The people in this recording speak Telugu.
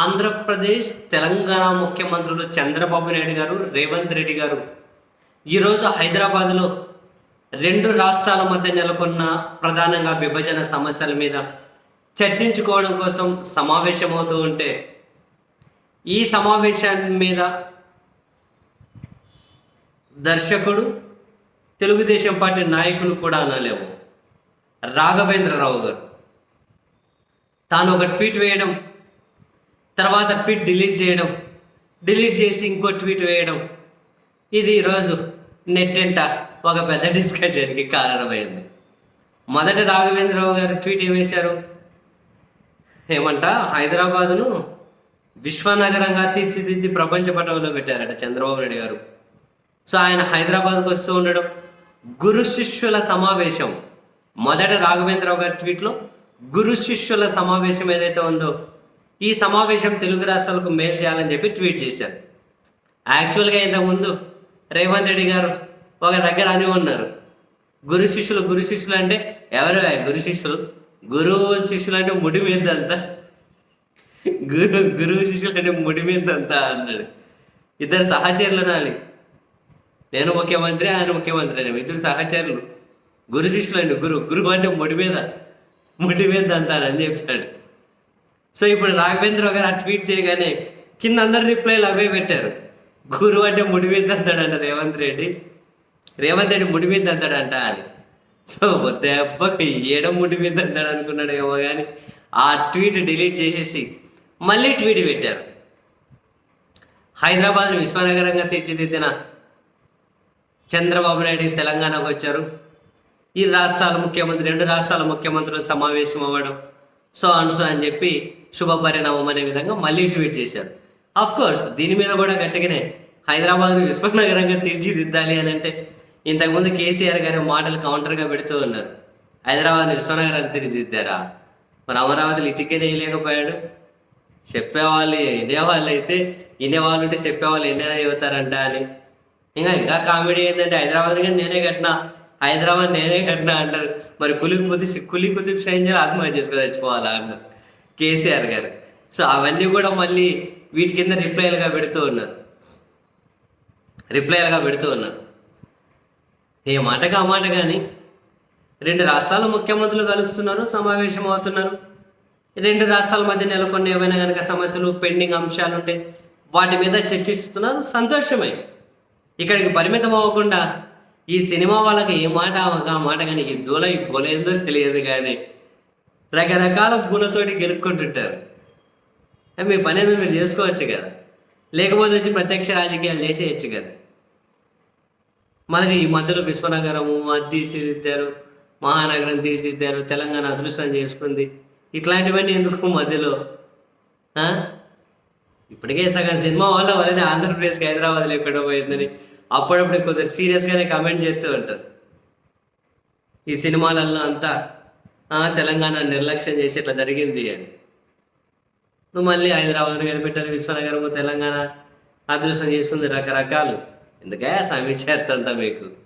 ఆంధ్రప్రదేశ్ తెలంగాణ ముఖ్యమంత్రులు చంద్రబాబు నాయుడు గారు రేవంత్ రెడ్డి గారు. ఈరోజు హైదరాబాద్లో రెండు రాష్ట్రాల మధ్య నెలకొన్న ప్రధానంగా విభజన సమస్యల మీద చర్చించుకోవడం కోసం సమావేశమవుతూ ఉంటే ఈ సమావేశం మీద దర్శకుడు తెలుగుదేశం పార్టీ నాయకులు కూడా అనలేవు. రాఘవేంద్రరావు గారు. తాను ఒక ట్వీట్ వేయడం తర్వాత ట్వీట్ డిలీట్ చేయడం డిలీట్ చేసి ఇంకో ట్వీట్ వేయడం. ఇది ఈరోజు నెట్టెంట ఒక పెద్ద డిస్కషన్కి కారణమైంది. మొదట రాఘవేంద్రరావు గారు ట్వీట్ ఏం వేశారు? ఏమంట? హైదరాబాదును విశ్వనగరంగా తీర్చిదిద్ది ప్రపంచ పటంలో పెట్టారట చంద్రబాబు నాయుడు గారు. సో ఆయన హైదరాబాద్కు వస్తూ ఉండడం గురు శిష్యుల సమావేశం. మొదట రాఘవేంద్రరావు గారి ట్వీట్లో గురు శిష్యుల సమావేశం ఏదైతే ఉందో ఈ సమావేశం తెలుగు రాష్ట్రాలకు మేలు చేయాలని చెప్పి ట్వీట్ చేశారు. యాక్చువల్గా ఇంతకుముందు రేవంత్ రెడ్డి గారు ఒక దగ్గర అని ఉన్నారు. గురు శిష్యులు గురు శిష్యులు అంటే ఎవరు? గురు శిష్యులు. గురువు శిష్యులు అంటే ముడి మీదంతా గురు గురువు శిష్యులు అంటే ముడి మీదంతా అన్నాడు. ఇద్దరు సహచరులు నాలి నేను ముఖ్యమంత్రి ఆయన ముఖ్యమంత్రి అని ఇద్దరు సహచరులు. గురు శిష్యులు అండి గురు గురువు అంటే ముడి మీద ముడి మీద అంటారని చెప్పాడు. సో ఇప్పుడు రాఘవేంద్రరావు గారు ఆ ట్వీట్ చేయగానే కింద అందరు రిప్లైలు అవే పెట్టారు. గురువు అంటే ముడి మీద అంటాడంట రేవంత్ రెడ్డి. రేవంత్ రెడ్డి ముడి మీద అంటాడంట అని. సో దెబ్బకి ఏడ ముడి మీద అంటాడు అనుకున్నాడు ఏమో కానీ ఆ ట్వీట్ డిలీట్ చేసేసి మళ్ళీ ట్వీట్ పెట్టారు. హైదరాబాద్ విశ్వనగరంగా తీర్చిదిద్దిన చంద్రబాబు నాయుడు తెలంగాణకు వచ్చారు. ఈ రాష్ట్రాల ముఖ్యమంత్రి రెండు రాష్ట్రాల ముఖ్యమంత్రులు సమావేశం అవ్వడం సో అండ్ సో అని చెప్పి శుభపరిణామం అనే విధంగా మళ్ళీ ట్వీట్ చేశారు. అఫ్ కోర్స్ దీని మీద కూడా గట్టిగానే హైదరాబాద్ విశ్వనగరంగా తీర్చిదిద్దాలి అని అంటే ఇంతకుముందు కేసీఆర్ గారి మాటలు కౌంటర్గా పెడుతూ ఉన్నారు. హైదరాబాద్ విశ్వనగరం తీర్చిదిద్దారా? మరి అమరావతిలో ఇటుకనే వేయలేకపోయాడు చెప్పేవాళ్ళు వినేవాళ్ళు అయితే వినేవాళ్ళు ఉంటే చెప్పేవాళ్ళు ఎన్నైనా చెబుతారంట అని. ఇంకా ఇంకా కామెడీ ఏంటంటే హైదరాబాద్ కానీ నేనే కట్టినా. హైదరాబాద్ నేనే కట్టినా అంటారు. మరి కులి కుది కులి కుతుబ్ షాయిన్ ఆత్మహత్య చేసుకుని చచ్చిపోవాలా అన్నారు. కేసీఆర్ గారు. సో అవన్నీ కూడా మళ్ళీ వీటి కింద రిప్లైలుగా పెడుతూ ఉన్నారు. రిప్లైలుగా పెడుతూ ఉన్నారు. ఏ మాటగా ఆ మాట కానీ రెండు రాష్ట్రాల ముఖ్యమంత్రులు కలుస్తున్నారు సమావేశం అవుతున్నారు. రెండు రాష్ట్రాల మధ్య నెలకొన్న ఏమైనా కనుక సమస్యలు పెండింగ్ అంశాలు ఉంటే వాటి మీద చర్చిస్తున్నారు. సంతోషమే. ఇక్కడికి పరిమితం అవ్వకుండా ఈ సినిమా వాళ్ళకి ఏ మాట ఆ మాట కానీ ఈ దూల ఈ గొలేందో తెలియదు కానీ రకరకాల గులతోటి గెలుక్కుంటుంటారు. మీ పని ఏదో మీరు చేసుకోవచ్చు కదా. లేకపోతే వచ్చి ప్రత్యక్ష రాజకీయాలు చేసేయచ్చు కదా. మనకి ఈ మధ్యలో విశ్వనగరము అది తీర్చిదిద్దారు మహానగరం తీర్చిదిద్దారు తెలంగాణ అదృష్టం చేసుకుంది. ఇట్లాంటివన్నీ ఎందుకు మధ్యలో? ఇప్పటికే సగం సినిమా వల్ల వాళ్ళని ఆంధ్రప్రదేశ్కి హైదరాబాద్ లేకుండా పోయిందని అప్పుడప్పుడు కొంచెం సీరియస్గానే కమెంట్ చేస్తూ ఉంటారు. ఈ సినిమాలలో అంతా తెలంగాణ నిర్లక్ష్యం చేసి ఇట్లా జరిగింది అని. నువ్వు మళ్ళీ హైదరాబాద్ కనిపెట్టాలి విశ్వనగరము తెలంగాణ అదృష్టం చేసుకుంది రకరకాలు. ఎందుకే సమీక్ష అంతా మీకు?